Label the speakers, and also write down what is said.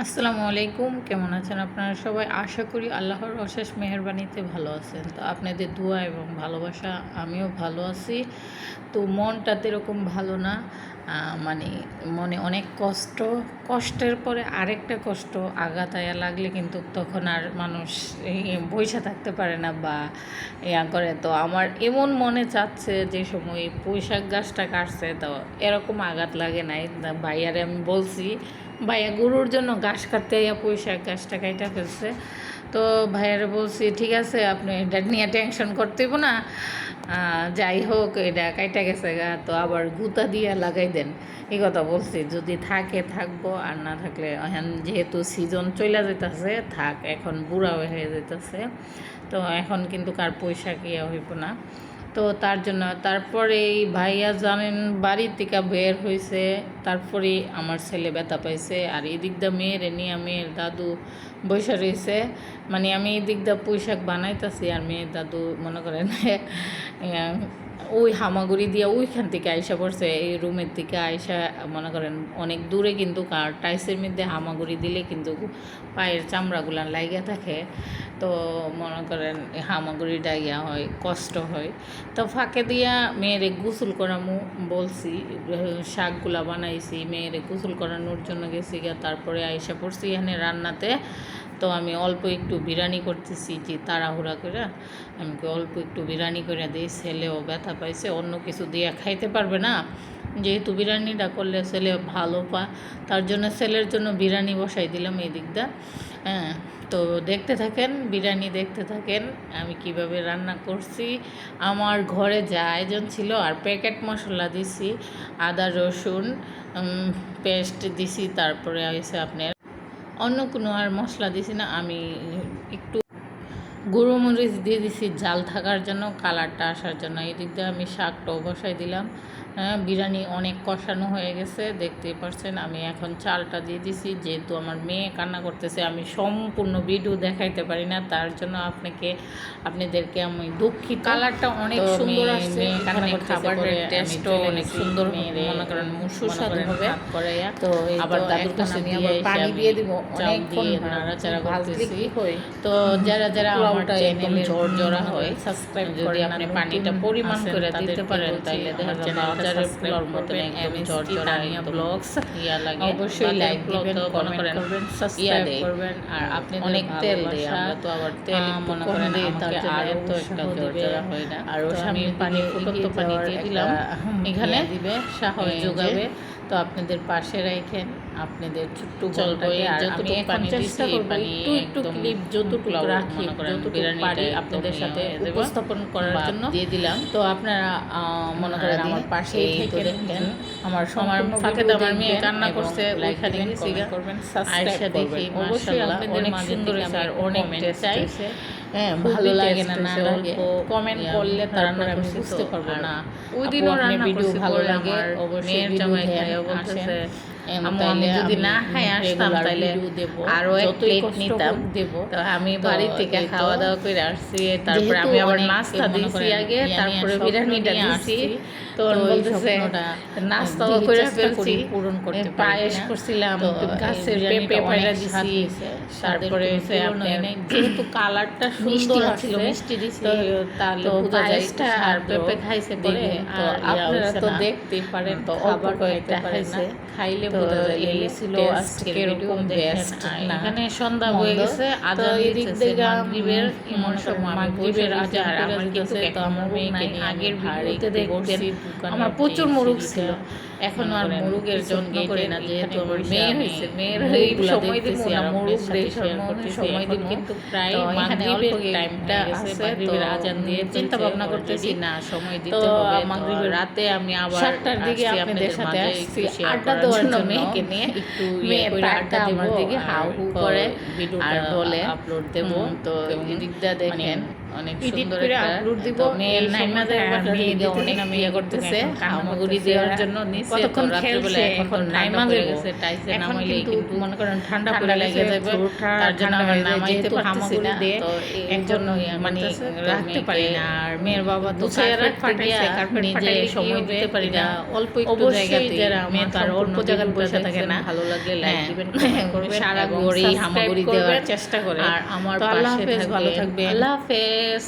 Speaker 1: আসসালামু আলাইকুম। কেমন আছেন আপনারা সবাই? আশা করি আল্লাহর অশেষ মেহরবানিতে ভালো আছেন। তো আপনাদের দোয়া এবং ভালোবাসা, আমিও ভালো আছি। তো মনটা তেরকম ভালো না। মানে মনে অনেক কষ্ট, কষ্টের পরে আরেকটা কষ্ট আঘাতায়া লাগলে কিন্তু তখন আর মানুষ বইসা থাকতে পারে না বা ইয়া করে। তো আমার এমন মনে চাচ্ছে যে সময় পুঁইশাক গাছটা কাটছে, তো এরকম আঘাত লাগে নাই। ভাইয়ারে আমি বলছি, ভাইয়া গরুর জন্য ঘাস কাটতে ইয়া পুঁইশাক গাছটা কাইটা ফেলছে। তো ভাইয়ারে বলছি, ঠিক আছে, আপনি এটা নিয়ে টেনশন করতেইব না। যাই হোক, এটা কাইটা গেছে গা, তো আবার গুতা দিয়া লাগাই দেন। এই কথা বলছি, যদি থাকে, থাকব, আর না থাকলে এখন যেহেতু সিজন চলে যেতেছে থাক, এখন বুড়া হয়ে যেতেছে তো এখন কিন্তু কার পয়সা কি হইব না। তো তার জন্য। তারপরে এই ভাইয়া জানেন বাড়ি থেকে বের হয়েছে তারপরে আমার ছেলে ব্যথা পাইছে। আর এই দিক দিয়ে মেয়ের নিয়ে মেয়ের দাদু বসে রয়েছে মানে আমি এই দিক পোশাক বানাইতেছি আর মেয়ের দাদু মনে করেন ওই হামাগুড়ি দিয়ে ওইখান থেকে আইসা পড়ছে, এই রুমের থেকে আইসা, মনে করেন অনেক দূরে কিন্তু কার টাইসের মধ্যে হামাগুড়ি দিলে কিন্তু পায়ের চামড়াগুলা লাইগা থাকে। তো মনে করেন এই হামাগুড়িটা ইয়া হয়, কষ্ট হয়। তো ফাঁকে দিয়া মেয়েরে গোসল করামু বলছি, শাকগুলা বানাইছি, মেয়েরে গোসল করানোর জন্য গেছি গিয়া, তারপরে আইসা পড়ছি এখানে রান্নাতে। তো আমি অল্প একটু বিরিয়ানি করতেছি, যে তাড়াহুড়া করে। আমি অল্প একটু বিরিয়ানি করে দিই, ছেলেও ব্যথা পাইছে, অন্য কিছু দিয়ে খাইতে পারবে না। যেহেতু বিরিয়ানিটা করলে ছেলে ভালো পা, তার জন্য ছেলের জন্য বিরিয়ানি বসাই দিলাম এই দিকটা হ্যাঁ তো দেখতে থাকেন, বিরিয়ানি দেখতে থাকেন, আমি কীভাবে রান্না করছি। আমার ঘরে যা আয়োজন ছিল, আর প্যাকেট মশলা দিছি, আদা রসুন পেস্ট দিছি, তারপরে হয়েছে আপনার অন্য কোনো আর মশলা দিছি না, আমি একটু গুঁড়ো মরিচ দিয়ে দিছি, জাল থাকার জন্য, কালারটা আসার জন্য। এই দিক দিয়ে আমি শাকটাও বসাই দিলাম। হ্যাঁ বিরিয়ানি অনেক কষানো হয়ে গেছে দেখতেই পারছেন আমি এখন চালটা দিয়ে দিছি যেহেতু আমার মেয়ে কান্না করতেছে আমি সম্পূর্ণ ভিডিও দেখাইতে পারি না তার জন্য আপনাকে আপনাদেরকে আমি দুঃখিত কালারটা অনেক সুন্দর আসছে খাবারের টেস্টও অনেক সুন্দর মনে করেন সুস্বাদু
Speaker 2: মনে
Speaker 1: হবে তো
Speaker 2: আবার দাদুর কাছে দিয়ে
Speaker 1: পানি দিয়ে দিব
Speaker 2: চাল
Speaker 1: অনেকক্ষণ
Speaker 2: নাড়াচাড়া করতেছি। তো যারা যারা আমার
Speaker 1: পোলাওটা একদম
Speaker 2: চ্যানেলের
Speaker 1: ঝরঝরা
Speaker 2: ঝরঝরা
Speaker 1: হয়।
Speaker 2: সাবস্ক্রাইব
Speaker 1: যদি আপনি পানিটা পরিমাণ করে দিতে পারেন, তাইলে দেখা
Speaker 2: দেখা
Speaker 1: যাবে বাজারের
Speaker 2: বাজারের
Speaker 1: পোলাওর
Speaker 2: পোলাওর
Speaker 1: মতন
Speaker 2: মতন
Speaker 1: একদম
Speaker 2: একদম
Speaker 1: ঝরঝরা
Speaker 2: ঝরঝরা
Speaker 1: একদম
Speaker 2: ব্লগস। ইয়া লাগে।
Speaker 1: অবশ্যই লাইক দিবেন কমেন্ট করবেন সাবস্ক্রাইব করবেন। আর আপনি
Speaker 2: অনেক তেল দেয় আমরা তো আবার তেল
Speaker 1: মনে করেন আমাকে
Speaker 2: তার জন্য একটা
Speaker 1: উৎসাহ
Speaker 2: হয় না।
Speaker 1: আর
Speaker 2: তো আমি
Speaker 1: সামনের
Speaker 2: পানি ফুটন্ত পানি দিয়ে দিলাম।
Speaker 1: এখানে
Speaker 2: দিবে
Speaker 1: সাহস যোগাবে। তো আপনাদের পাশে রাখেন আপনাদের ছোট্ট আর
Speaker 2: যতটুকু পানি
Speaker 1: চেষ্টা করব একটু একটু ক্লিপ যতটুকু রাখি যতটুকু পারি আপনাদের সাথে উপস্থাপন করার জন্য।
Speaker 2: দিয়ে দিলাম।
Speaker 1: তো আপনারা মনে করেন আমার পাশে থেকে
Speaker 2: দেখেন,
Speaker 1: আমার সম্পূর্ণ
Speaker 2: ফাঁকে তো আমার মেয়ে কান্না করছে,
Speaker 1: লাইক
Speaker 2: ওইখানে
Speaker 1: দিবেন,
Speaker 2: গেছি
Speaker 1: করবেন সাবস্ক্রাইব করবেন। অবশ্যই আপনাদের
Speaker 2: অনেক সুন্দর আর অনেক
Speaker 1: চাই।
Speaker 2: হয়েছে।
Speaker 1: হ্যাঁ ভালো লাগে না না লাগে। কমেন্ট করলে
Speaker 2: তারপর
Speaker 1: রান্না
Speaker 2: আমি বুঝতে পারব না।
Speaker 1: ওই দিনও রান্না
Speaker 2: ভিডিও ভালো লাগে, অবশ্যই
Speaker 1: মেয়ের জামাই
Speaker 2: খাই
Speaker 1: বলতেছে আমি যদি না খাই আসতাম আরও এক প্লেট নিতাম।
Speaker 2: দেবো।
Speaker 1: তো আমি বাড়ি থেকে খাওয়া দাওয়া করে আসছি তারপরে আমি আবার নাস্তা দিয়েছি আগে তারপরে বিরিয়ানিটা দিয়েছি তো বলতেছে করে ফেলছি
Speaker 2: পূরণ করতে
Speaker 1: পায়েস করছিলাম গাছের পেঁপে পায়রা দিছি। তারপরে হচ্ছে আপনার যেহেতু কালারটা সুন্দর আসছে
Speaker 2: মিষ্টি দিছি।
Speaker 1: তাহলে
Speaker 2: পায়েসটা
Speaker 1: আর পেঁপে খাইছে দেখে
Speaker 2: তো
Speaker 1: আপনারা তো দেখতেই পারেন
Speaker 2: তো
Speaker 1: খাবার। খাইলে
Speaker 2: ছিল
Speaker 1: এরকম বেস্ট না।
Speaker 2: এখানে সন্ধ্যা হয়ে গেছে,
Speaker 1: তো
Speaker 2: আজান
Speaker 1: এদিক থেকে
Speaker 2: মাগরিবের,
Speaker 1: এমন সময় মাগরিবের
Speaker 2: মাগরিবের
Speaker 1: আজান
Speaker 2: আজান
Speaker 1: আমার
Speaker 2: আমার
Speaker 1: কিন্তু
Speaker 2: কিন্তু আমার মেয়েকে নিয়ে
Speaker 1: আগের ভিডিওতে আমার প্রচুর মোরগ ছিল। এখন আর মোরগের যত্ন করি না যেহেতু আমার মেয়ে হয়েছে মেয়ের সময় দিব না মোরগ সময়। দিব কিন্তু
Speaker 2: প্রায় মাগরিবের
Speaker 1: টাইমটা আছে
Speaker 2: মাগরিবের আজান দিয়ে
Speaker 1: চিন্তা ভাবনা করতেছি না সময় দিতে হবে
Speaker 2: মাগরিবের
Speaker 1: রাতে আমি আবার
Speaker 2: সাতটার দিকে আপনাদের সাথে আসছি আড্ডা দেওয়ার
Speaker 1: জন্য
Speaker 2: জন্য
Speaker 1: মেয়েকে নিয়ে
Speaker 2: একটু ইয়ে
Speaker 1: মেয়ে
Speaker 2: করে
Speaker 1: তার
Speaker 2: আড্ডা
Speaker 1: আমার
Speaker 2: দেবো
Speaker 1: দিকে
Speaker 2: আর
Speaker 1: হাউ হু
Speaker 2: ক-
Speaker 1: করে
Speaker 2: ভিডিওটা
Speaker 1: আর বলে
Speaker 2: আপলোড দেবো
Speaker 1: হুম, তো
Speaker 2: এবং
Speaker 1: এদিকটা দেখেন
Speaker 2: মানে অনেক সুন্দর একটা মেয়ের নাইমাদের অনেক ইয়ে করতেছে হামাগুড়ি দেওয়ার জন্য নিচে তো
Speaker 1: কতক্ষণ
Speaker 2: রাত্রেবেলা
Speaker 1: খেলছে,
Speaker 2: এখন নাইমা
Speaker 1: ঠান্ডা
Speaker 2: পড়ে
Speaker 1: দেবো।
Speaker 2: গেছে? টাইসে নামাইলে
Speaker 1: কিন্তু
Speaker 2: কিন্তু
Speaker 1: মনে করেন ঠান্ডা
Speaker 2: ঠান্ডা
Speaker 1: পড়ে
Speaker 2: লেগে যাবে তার জন্য আমার নামাইতে পারতেছি না তো এই জন্য
Speaker 1: মানে রাখতে পারি না আর মেয়ের বাবা তো
Speaker 2: গুছিয়ে
Speaker 1: ফাটাইছে, কার্পেট
Speaker 2: নিজে সময় দিতে পারি না।
Speaker 1: অল্প একটু মেয়ে তো আর অল্প জায়গায় বসে থাকে না।
Speaker 2: ভালো লাগলে লাইক
Speaker 1: হ্যাঁ,
Speaker 2: দিবেন করবেন
Speaker 1: সারা
Speaker 2: এবং
Speaker 1: হামাগুড়ি দেওয়ার চেষ্টা করে।
Speaker 2: আর আমার পাশে
Speaker 1: ভালো
Speaker 2: থাকবেন আল্লাহ হাফেজ es